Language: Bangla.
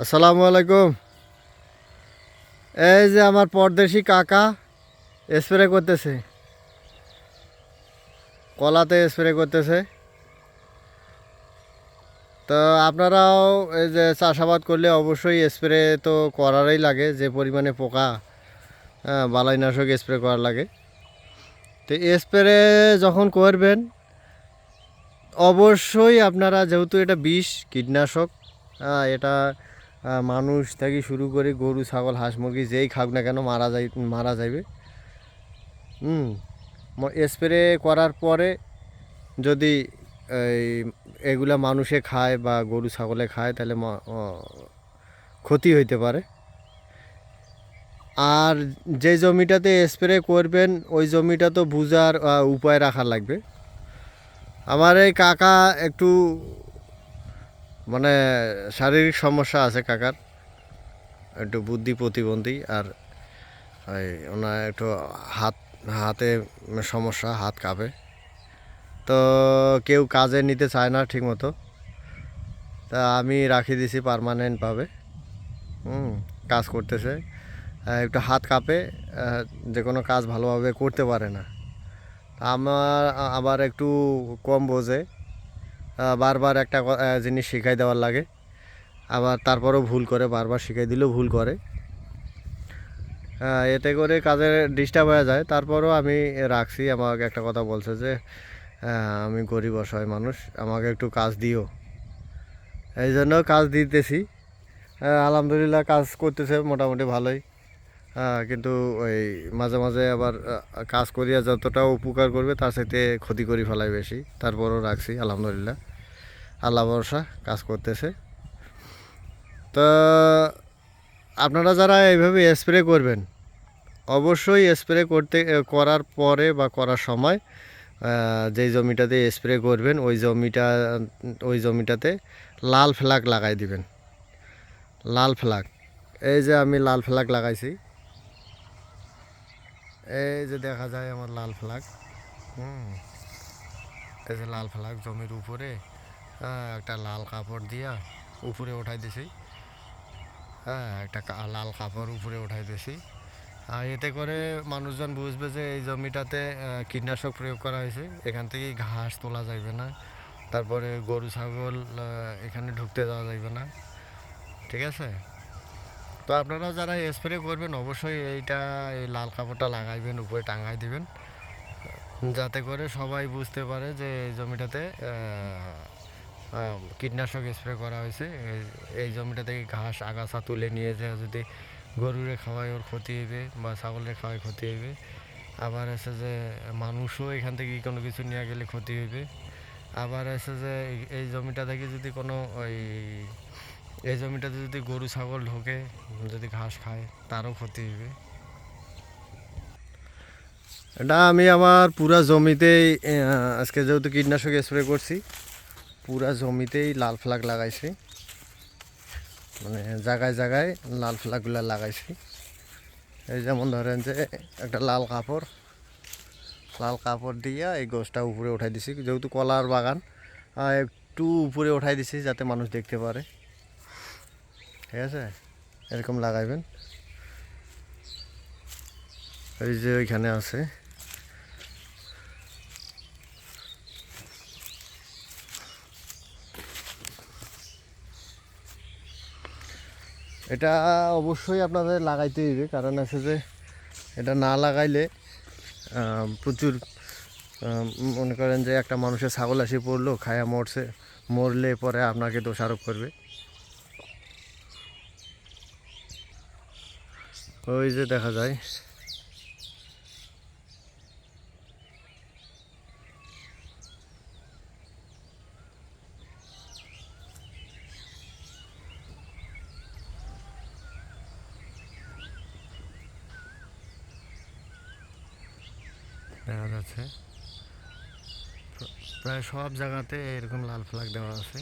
আসসালামু আলাইকুম। এই যে আমার পরদেশি কাকা স্প্রে করতেছে। কলাতে স্প্রে করতেছে। তো আপনারাও এই যে চাষাবাদ করলে অবশ্যই স্প্রে তো করারই লাগে, যে পরিমাণে পোকা বালাইনাশক স্প্রে করার লাগে। তো স্প্রে যখন করবেন, অবশ্যই আপনারা যেহেতু এটা বিষ, কীটনাশক এটা মানুষ থেকে শুরু করে গরু, ছাগল, হাঁস, মুরগি যেই খাক না কেন মারা যাই, মারা যাবে হুম স্প্রে করার পরে যদি এগুলা মানুষে খায় বা গরু, ছাগলে খায়, তাহলে ক্ষতি হইতে পারে। আর যে জমিটাতে স্প্রে করবেন, ওই জমিটা তো বুঝার উপায় রাখা লাগবে। আমার এই কাকা একটু মানে শারীরিক সমস্যা আছে কাকার, একটু বুদ্ধি প্রতিবন্ধী আর ওই ওনার একটু হাত, হাতে সমস্যা, হাত কাঁপে। তো কেউ কাজে নিতে চায় না ঠিক মতো তা আমি রাখি দিছি পারমানেন্টভাবে হুম, কাজ করতেছে। একটু হাত কাঁপে যে কোনো কাজ ভালোভাবে করতে পারে না। আমার আবার একটু কম বোঝে। বারবার একটা জিনিস শিখাই দেওয়ার লাগে। আবার তারপরেও ভুল করে, বারবার শিখাই দিলেও ভুল করে। এতে করে কাজের ডিস্টার্ব হয়ে যায়। তারপরও আমি রাখছি। আমাকে একটা কথা বলছে যে আমি গরিব, অসহায় মানুষ, আমাকে একটু কাজ দিও। এই জন্য কাজ দিতেছি। আলহামদুলিল্লাহ কাজ করতেছে মোটামুটি ভালোই। কিন্তু ওই মাঝে মাঝে আবার কাজ করিয়া যতটা উপকার করবে তার সাথে ক্ষতি করি ফেলাই বেশি। তারপরও রাখছি, আলহামদুলিল্লাহ। আল্লাহ ভরসা, কাজ করতেছে। তো আপনারা যারা এইভাবে স্প্রে করবেন, অবশ্যই স্প্রে করতে করার পরে বা করার সময় যেই জমিটাতে স্প্রে করবেন, ওই জমিটা, ওই জমিটাতে লাল ফ্ল্যাগ লাগাই দিবেন। লাল ফ্ল্যাগ এই যে আমি লাল ফ্ল্যাগ লাগাইছি। এই যে দেখা যায় আমার লাল ফ্ল্যাগ হুম এই যে লাল ফ্ল্যাগ জমির উপরে হ্যাঁ, একটা লাল কাপড় দিয়া উপরে উঠাই দিছি। হ্যাঁ একটা লাল কাপড় উপরে উঠাই দিছি। আর এতে করে মানুষজন বুঝবে যে এই জমিটাতে কীটনাশক প্রয়োগ করা হয়েছে। এখান থেকে ঘাস তোলা যাবে না। তারপরে গরু ছাগল এখানে ঢুকতে দেওয়া যাবে না। ঠিক আছে? তো আপনারা যারা স্প্রে করবেন, অবশ্যই এইটা, এই লাল কাপড়টা লাগাইবেন, উপরে টাঙাই দিবেন। যাতে করে সবাই বুঝতে পারে যে এই জমিটাতে কীটনাশক স্প্রে করা হয়েছে। এই- জমিটা থেকে ঘাস, আগাছা তুলে নিয়ে যে যদি গরুরে খাওয়ায় ওর ক্ষতি হইবে বা ছাগলের খাওয়ায় ক্ষতি হইবে। আবার আছে যে মানুষও এখান থেকে কোনো কিছু নিয়ে গেলে ক্ষতি হইবে। আবার আছে যে এই জমিটা থেকে যদি কোনো ওই এই জমিটাতে যদি গরু, ছাগল ঢোকে, যদি ঘাস খায়, তারও ক্ষতি হইবে এটা আমি আমার পুরা জমিতেই আজকে যেহেতু কীটনাশক স্প্রে করছি, পুরা জমিতেই লাল ফ্ল্যাগ লাগাইছি। মানে জায়গায় জায়গায় লাল ফ্ল্যাগগুলো লাগাইছি। এই যেমন ধরেন যে, একটা লাল কাপড় লাল কাপড় দিয়া এই গোছটা উপরে উঠাই দিছি। যেহেতু কলার বাগান একটু উপরে উঠাই দিছি যাতে মানুষ দেখতে পারে। ঠিক আছে? এরকম লাগাইবেন। এই যে ওইখানে আছে। এটা অবশ্যই আপনাদের লাগাইতে হবে কারণ আছে যে এটা না লাগাইলে প্রচুর মনে করেন যে একটা মানুষের ছাগল আসে পড়ল, খায়া মরছে, মরলে পরে আপনাকে দোষারোপ করবে। ওই যে দেখা যায়। দেখা যাচ্ছে। প্রায় সব জায়গাতে এরকম লাল ফ্ল্যাগ দেওয়া আছে।